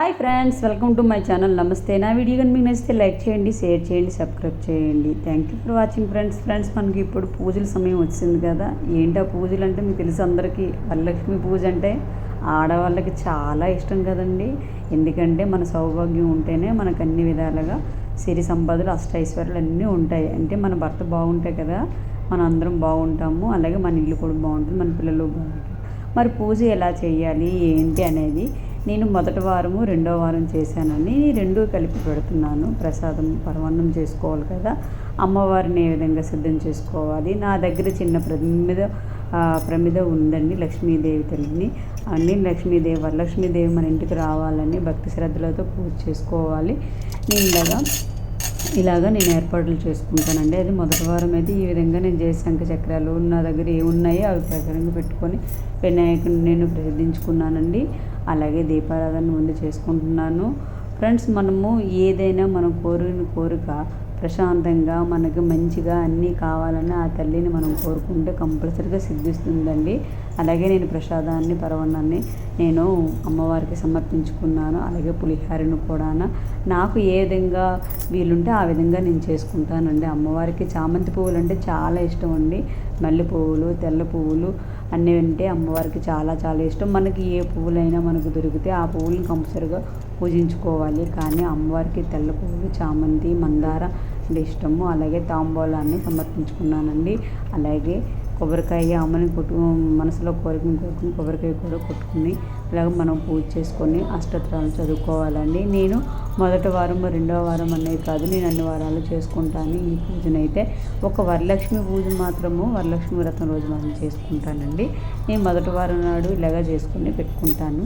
Hi friends welcome to my channel. నమస్తే. నా video కానీ మీకు నచ్చితే లైక్ చేయండి షేర్ చేయండి సబ్స్క్రైబ్ చేయండి. Thank you for watching friends friends మనకి ఇప్పుడు పూజల సమయం వచ్చింది కదా. ఏంటో పూజలు అంటే మీకు తెలుసు అందరికీ. వరలక్ష్మి పూజ అంటే ఆడవాళ్ళకి చాలా ఇష్టం కదండి. ఎందుకంటే మన సౌభాగ్యం ఉంటేనే మనకు అన్ని విధాలుగా సిరి సంపదలు అష్టైశ్వర్యాలు అన్నీ ఉంటాయి. అంటే మన భర్త బాగుంటాయి కదా మన అందరం బాగుంటాము. అలాగే మన ఇల్లు కూడా బాగుంటుంది మన పిల్లలు బాగుంటారు. మరి పూజ ఎలా చేయాలి? ఏంటి అనేది నేను మొదటి వారము రెండో వారం చేశానని రెండూ కలిపి పెడుతున్నాను. ప్రసాదం పరమాన్నం చేసుకోవాలి కదా. అమ్మవారిని ఏ విధంగా సిద్ధం చేసుకోవాలి? నా దగ్గర చిన్న ప్రమిద ప్రమిద ఉందండి లక్ష్మీదేవి తల్లిని. అన్ని లక్ష్మీదేవి వరలక్ష్మీదేవి మన ఇంటికి రావాలని భక్తి శ్రద్ధలతో పూజ చేసుకోవాలి. నేను ఇలాగా ఇలాగా నేను ఏర్పాట్లు చేసుకుంటానండి. అది మొదటి వారం అయితే ఈ విధంగా నేను చేసే శంఖ చక్రాలు నా దగ్గర ఏమున్నాయో అవి ప్రకారంగా పెట్టుకొని వినాయకుడిని నేను ప్రసిద్ధించుకున్నానండి అలాగే దీపారాధన ముందు చేసుకుంటున్నాను. ఫ్రెండ్స్ మనము ఏదైనా మనం కోరిన కోరిక ప్రశాంతంగా మనకి మంచిగా అన్నీ కావాలని ఆ తల్లిని మనం కోరుకుంటే కంపల్సరీగా సిద్ధిస్తుందండి. అలాగే నేను ప్రసాదాన్ని పరవన్నాన్ని నేను అమ్మవారికి సమర్పించుకున్నాను. అలాగే పులిహారను కూడా నాకు ఏ విధంగా వీలుంటే ఆ విధంగా నేను చేసుకుంటానండి. అమ్మవారికి చామంతి పువ్వులు అంటే చాలా ఇష్టం అండి. మల్లె పువ్వులు తెల్ల పువ్వులు అన్నీ అంటే అమ్మవారికి చాలా చాలా ఇష్టం. మనకి ఏ పువ్వులైనా మనకు దొరికితే ఆ పువ్వులను కంపల్సరిగా పూజించుకోవాలి. కానీ అమ్మవారికి తెల్ల పువ్వులు చామంతి మందార అంటే ఇష్టము. అలాగే తాంబూలాన్ని సమర్పించుకున్నానండి. అలాగే కొబ్బరికాయ అమ్మని కొట్టు మనసులో కోరికను కోరుకుని కొబ్బరికాయ కూడా కొట్టుకుని ఇలాగ మనం పూజ చేసుకొని అష్టోత్తరాలు చదువుకోవాలండి. నేను మొదటి వారం రెండవ వారం అనేది కాదు నేను అన్ని వారాలు చేసుకుంటాను ఈ పూజనైతే. ఒక వరలక్ష్మి పూజ మాత్రము వరలక్ష్మి వ్రతం రోజు మాత్రం చేసుకుంటానండి. నేను మొదటి వారం నాడు ఇలాగ చేసుకుని పెట్టుకుంటాను.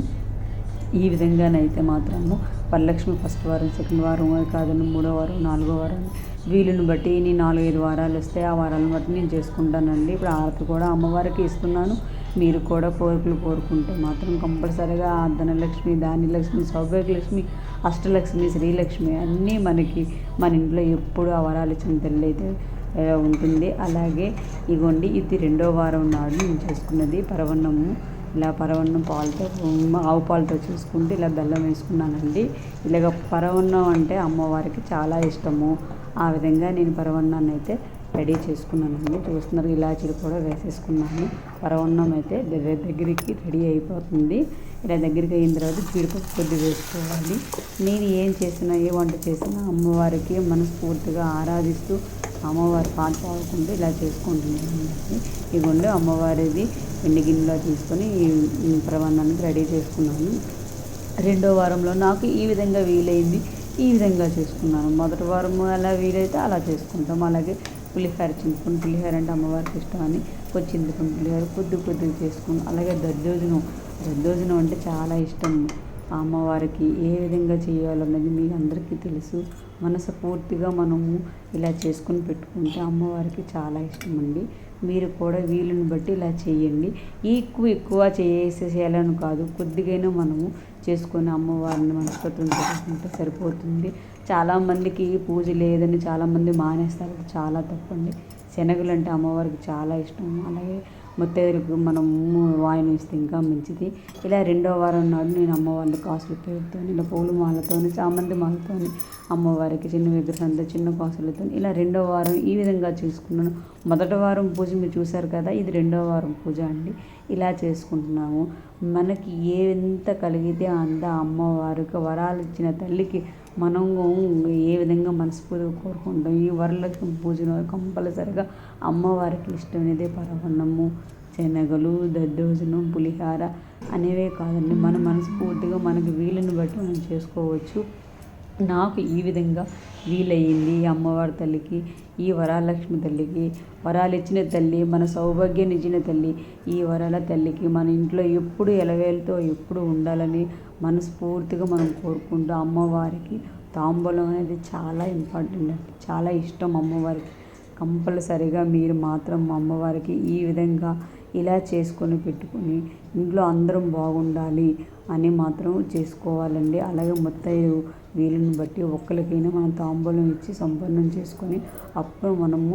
ఈ విధంగానైతే మాత్రము వరలక్ష్మి ఫస్ట్ వారం సెకండ్ వారం కాదని మూడో వారం నాలుగో వారం. వీలుని బట్టి నేను నాలుగైదు వారాలు వస్తే ఆ వారాలను బట్టి నేను చేసుకుంటానండి. ఇప్పుడు ఆరతి కూడా అమ్మవారికి ఇస్తున్నాను. మీరు కూడా కోరికలు కోరుకుంటే మాత్రం కంపల్సరీగా ఆ ధనలక్ష్మి ధాన్యలక్ష్మి సౌభాగ్యలక్ష్మి అష్టలక్ష్మి శ్రీలక్ష్మి అన్నీ మనకి మన ఇంట్లో ఎప్పుడు ఆ వరాలు ఇచ్చిన తల్లి అయితే ఉంటుంది. అలాగే ఇగోండి ఇది రెండో వారం నాడు నేను చేసుకున్నది పరవన్నము. ఇలా పరవన్నం పాలతో ఆవు పాలతో చూసుకుంటే ఇలా బెల్లం వేసుకున్నానండి. ఇలాగ పరవన్నం అంటే అమ్మవారికి చాలా ఇష్టము. ఆ విధంగా నేను పరవన్నాన్ని అయితే రెడీ చేసుకున్నానండి. చూస్తున్నారు ఇలాచీలు కూడా వేసేసుకున్నాను. పరవన్నం అయితే దగ్గర దగ్గరికి రెడీ అయిపోతుంది. ఇలా దగ్గరికి అయిన తర్వాత జీడిపప్పు కొద్ది వేసుకోవాలి. నేను ఏం చేసినా ఏ వంట చేసినా అమ్మవారికి మనస్ఫూర్తిగా ఆరాధిస్తూ అమ్మవారి పాట పాడుకుంటూ ఇలా చేసుకుంటున్నాను ఇదిగోండి అమ్మవారిది వెండి గిన్నెలో తీసుకొని ఈ ప్రబంధానికి రెడీ చేసుకున్నాను. రెండో వారంలో నాకు ఈ విధంగా వీలైంది ఈ విధంగా చేసుకున్నాను. మొదటి వారం అలా వీలైతే అలా చేసుకుంటాం. అలాగే పులిహార చింతపండు పులిహార అంటే అమ్మవారికి ఇష్టం అని కొద్ది చింతపండు పులిహార కొద్ది కొద్దిగా చేసుకున్నాం అలాగే దద్దోజనం. దద్దోజనం అంటే చాలా ఇష్టం. అమ్మవారికి ఏ విధంగా చేయాలన్నది మీ అందరికీ తెలుసు. మనస్ఫూర్తిగా మనము ఇలా చేసుకొని పెట్టుకుంటే అమ్మవారికి చాలా ఇష్టం అండి మీరు కూడా వీలుని బట్టి ఇలా చేయండి. ఎక్కువ ఎక్కువ చేసేసేయాలని కాదు కొద్దిగైనా మనము చేసుకొని అమ్మవారిని మనస్ఫూర్తిని చేసుకుంటే సరిపోతుంది. చాలామందికి పూజ లేదని చాలామంది మానేస్తారు చాలా తప్పండి. శనగలు అంటే అమ్మవారికి చాలా ఇష్టం. అలాగే ముత్తైదులకు మనం వాయిని ఇస్తే ఇంకా మంచిది. ఇలా రెండో వారం నాడు నేను అమ్మవారిని కాసులు పేరుతో ఇలా పూల మాలతో చామంతి మాలతో అమ్మవారికి చిన్న విగ్రహంతో చిన్న కాసులతో ఇలా రెండో వారం ఈ విధంగా చేసుకున్నాను. మొదటి వారం పూజ మీరు చూశారు కదా ఇది రెండో వారం పూజ అండి. ఇలా చేసుకుంటున్నాము. మనకి ఏ ఎంత కలిగితే అంత అమ్మవారికి వరాలు ఇచ్చిన తల్లికి మనం ఏ విధంగా మనస్ఫూర్తిగా కోరుకుంటాం. ఈ వరలక్ష్మి పూజలో కంపల్సరిగా అమ్మవారికి ఇష్టమైనదే పరవన్నము శనగలు దద్దోజనం పులిహార అనేవే కాదండి. మన మనస్ఫూర్తిగా మనకి వీలుని బట్టి మనం చేసుకోవచ్చు. నాకు ఈ విధంగా వీలయ్యింది ఈ అమ్మవారి తల్లికి ఈ వరాలక్ష్మి తల్లికి వరాలు ఇచ్చిన తల్లి మన సౌభాగ్యం ఇచ్చిన తల్లి ఈ వరాల తల్లికి మన ఇంట్లో ఎప్పుడు ఎలవేలతో ఎప్పుడు ఉండాలని మనస్ఫూర్తిగా మనం కోరుకుంటూ అమ్మవారికి తాంబూలం అనేది చాలా ఇంపార్టెంట్ అండి. చాలా ఇష్టం అమ్మవారికి. కంపల్సరిగా మీరు మాత్రం అమ్మవారికి ఈ విధంగా ఇలా చేసుకొని పెట్టుకొని ఇంట్లో అందరం బాగుండాలి అని మాత్రం చేసుకోవాలండి. అలాగే మొత్తం వీలుని బట్టి ఒక్కరికైనా మనం తాంబూలం ఇచ్చి సంపన్నం చేసుకొని అప్పుడు మనము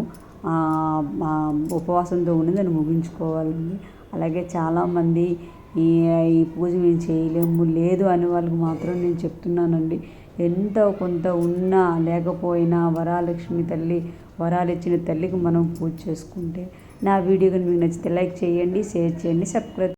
ఉపవాసంతో ఉండి దాన్ని ముగించుకోవాలండి. అలాగే చాలామంది ఈ ఈ పూజ మేము చేయలేము లేదు అని వాళ్ళకి మాత్రం నేను చెప్తున్నానండి. ఎంత కొంత ఉన్నా లేకపోయినా వరాలక్ష్మి తల్లి వరాలు ఇచ్చిన తల్లికి మనం పూజ చేసుకుంటే నా వీడియో కనుక మీకు నచ్చితే లైక్ చేయండి షేర్ చేయండి సబ్స్క్రైబ్